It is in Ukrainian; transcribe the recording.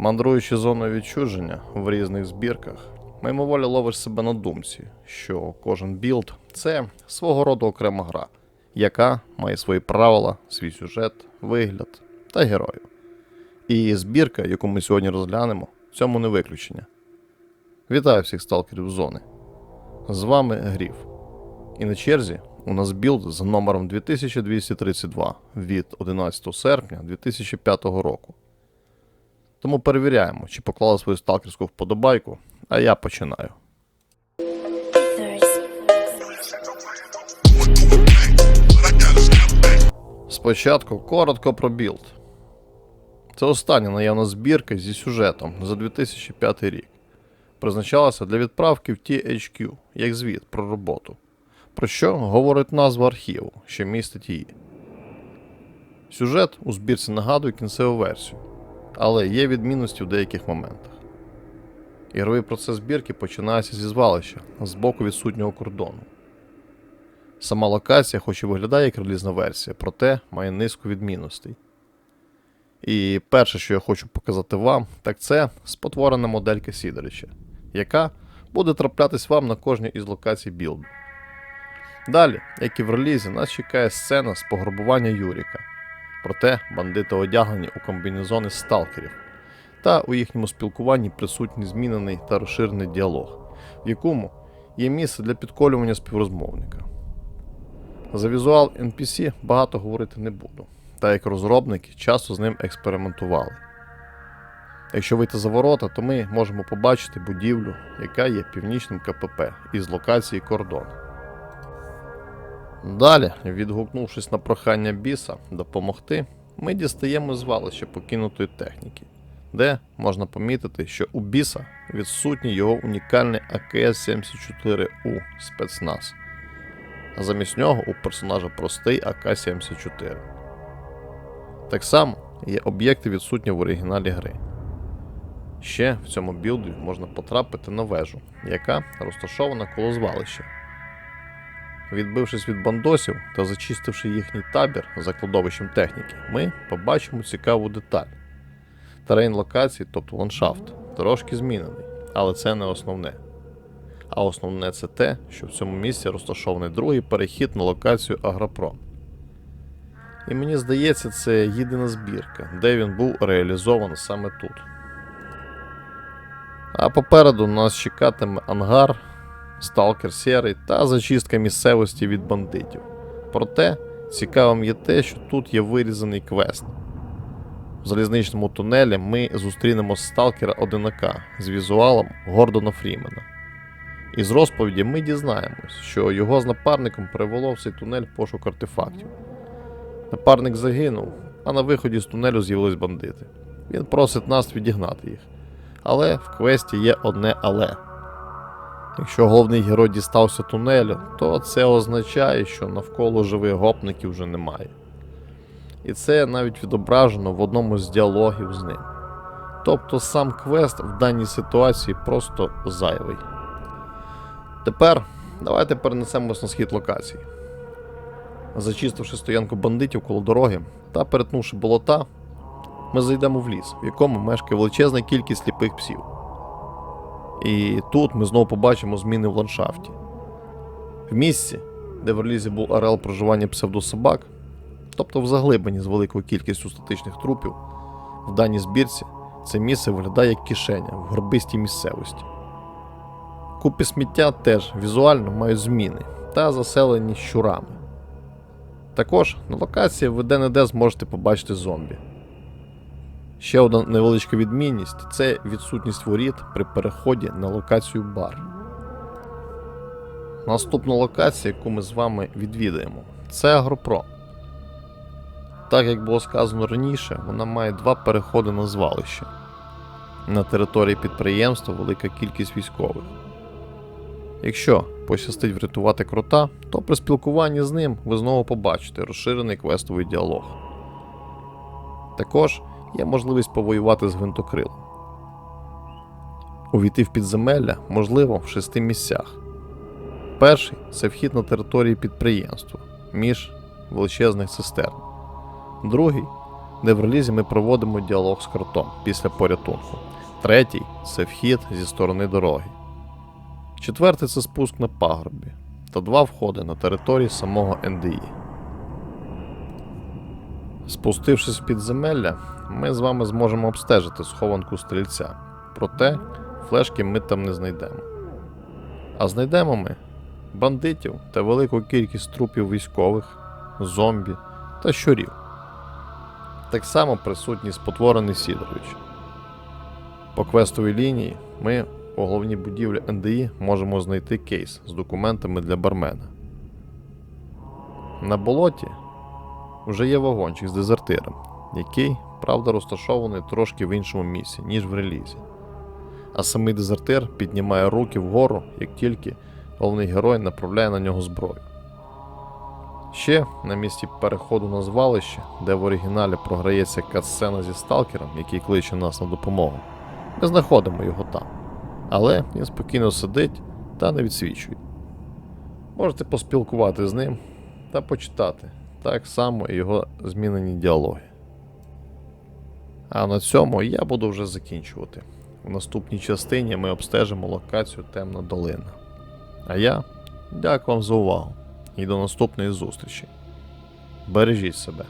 Мандруючи зоною відчуження в різних збірках, мимоволі ловиш себе на думці, що кожен білд це свого роду окрема гра, яка має свої правила, свій сюжет, вигляд та героїв. І збірка, яку ми сьогодні розглянемо, в цьому не виключення. Вітаю всіх сталкерів зони. З вами Гріф. І на черзі у нас білд за номером 2232 від 11 серпня 2005 року. Тому перевіряємо, чи поклали свою сталкерську вподобайку, а я починаю. Спочатку коротко про білд. Це остання наявна збірка зі сюжетом за 2005 рік. Призначалася для відправки в THQ, як звіт про роботу. Про що говорить назва архіву, що містить її. Сюжет у збірці нагадує кінцеву версію, але є відмінності в деяких моментах. Ігровий процес збірки починається зі звалища з боку відсутнього кордону. Сама локація, хоч і виглядає як релізна версія, проте має низку відмінностей. І перше, що я хочу показати вам, так це спотворена моделька Сідорича, яка буде траплятись вам на кожній із локацій білду. Далі, як і в релізі, нас чекає сцена з пограбування Юріка. Проте бандити одягнені у комбінезони сталкерів, та у їхньому спілкуванні присутній змінений та розширений діалог, в якому є місце для підколювання співрозмовника. За візуал NPC багато говорити не буду, та як розробники часто з ним експериментували. Якщо вийти за ворота, то ми можемо побачити будівлю, яка є північним КПП із локації кордон. Далі, відгукнувшись на прохання біса допомогти, ми дістаємо звалище покинутої техніки, де можна помітити, що у біса відсутній його унікальний АКС-74У спецназ. А замість нього у персонажа простий АК-74. Так само є об'єкти відсутні в оригіналі гри. Ще в цьому білді можна потрапити на вежу, яка розташована коло звалища. Відбившись від бандосів та зачистивши їхній табір за кладовищем техніки, ми побачимо цікаву деталь. Терен локації, тобто ландшафт, трошки змінений, але це не основне. А основне це те, що в цьому місці розташований другий перехід на локацію Агропром. І мені здається, це єдина збірка, де він був реалізований саме тут. А попереду нас чекатиме ангар, сталкер серий та зачистка місцевості від бандитів. Проте цікавим є те, що тут є вирізаний квест. В залізничному тунелі ми зустрінемо сталкера одинака з візуалом Гордона Фрімена. Із розповіді ми дізнаємось, що його з напарником привело в цей тунель пошук артефактів. Напарник загинув, а на виході з тунелю з'явились бандити. Він просить нас відігнати їх. Але в квесті є одне але. Якщо головний герой дістався тунелю, то це означає, що навколо живих гопників вже немає. І це навіть відображено в одному з діалогів з ним. Тобто сам квест в даній ситуації просто зайвий. Тепер давайте перенесемось на схід локації. Зачистивши стоянку бандитів коло дороги та перетнувши болота, ми зайдемо в ліс, в якому мешкає величезна кількість сліпих псів. І тут ми знову побачимо зміни в ландшафті. В місці, де в релізі був ареал проживання псевдособак, тобто в заглибині з великою кількістю статичних трупів, в даній збірці це місце виглядає як кишеня в горбистій місцевості. Купи сміття теж візуально мають зміни та заселені щурами. Також на локації ви де-не-де зможете побачити зомбі. Ще одна невеличка відмінність це відсутність воріт при переході на локацію бар. Наступна локація, яку ми з вами відвідаємо, це Агропром. Так як було сказано раніше, вона має два переходи на звалище. На території підприємства велика кількість військових. Якщо пощастить врятувати крота, то при спілкуванні з ним ви знову побачите розширений квестовий діалог. Також є можливість повоювати з гвинтокрилом. Увійти в підземелля можливо в шести місцях. Перший це вхід на території підприємства між величезних цистерн. Другий де в релізі ми проводимо діалог з кротом після порятунку. Третій це вхід зі сторони дороги. Четвертий це спуск на пагорбі. Та два входи на території самого НДІ. Спустившись в підземелля, ми з вами зможемо обстежити схованку стрільця. Проте флешки ми там не знайдемо. А знайдемо ми бандитів та велику кількість трупів військових, зомбі та щурів. Так само присутній спотворений Сідорович. По квестовій лінії ми у головній будівлі НДІ можемо знайти кейс з документами для бармена. На болоті вже є вагончик з дезертиром, який, правда, розташований трошки в іншому місці, ніж в релізі. А самий дезертир піднімає руки вгору, як тільки головний герой направляє на нього зброю. Ще на місці переходу на звалище, де в оригіналі програється катсцена зі сталкером, який кличе нас на допомогу, ми знаходимо його там. Але він спокійно сидить та не відсвічує. Можете поспілкувати з ним та почитати так само і його змінені діалоги. А на цьому я буду вже закінчувати. В наступній частині ми обстежимо локацію Темна долина. А я дякую вам за увагу і до наступної зустрічі. Бережіть себе.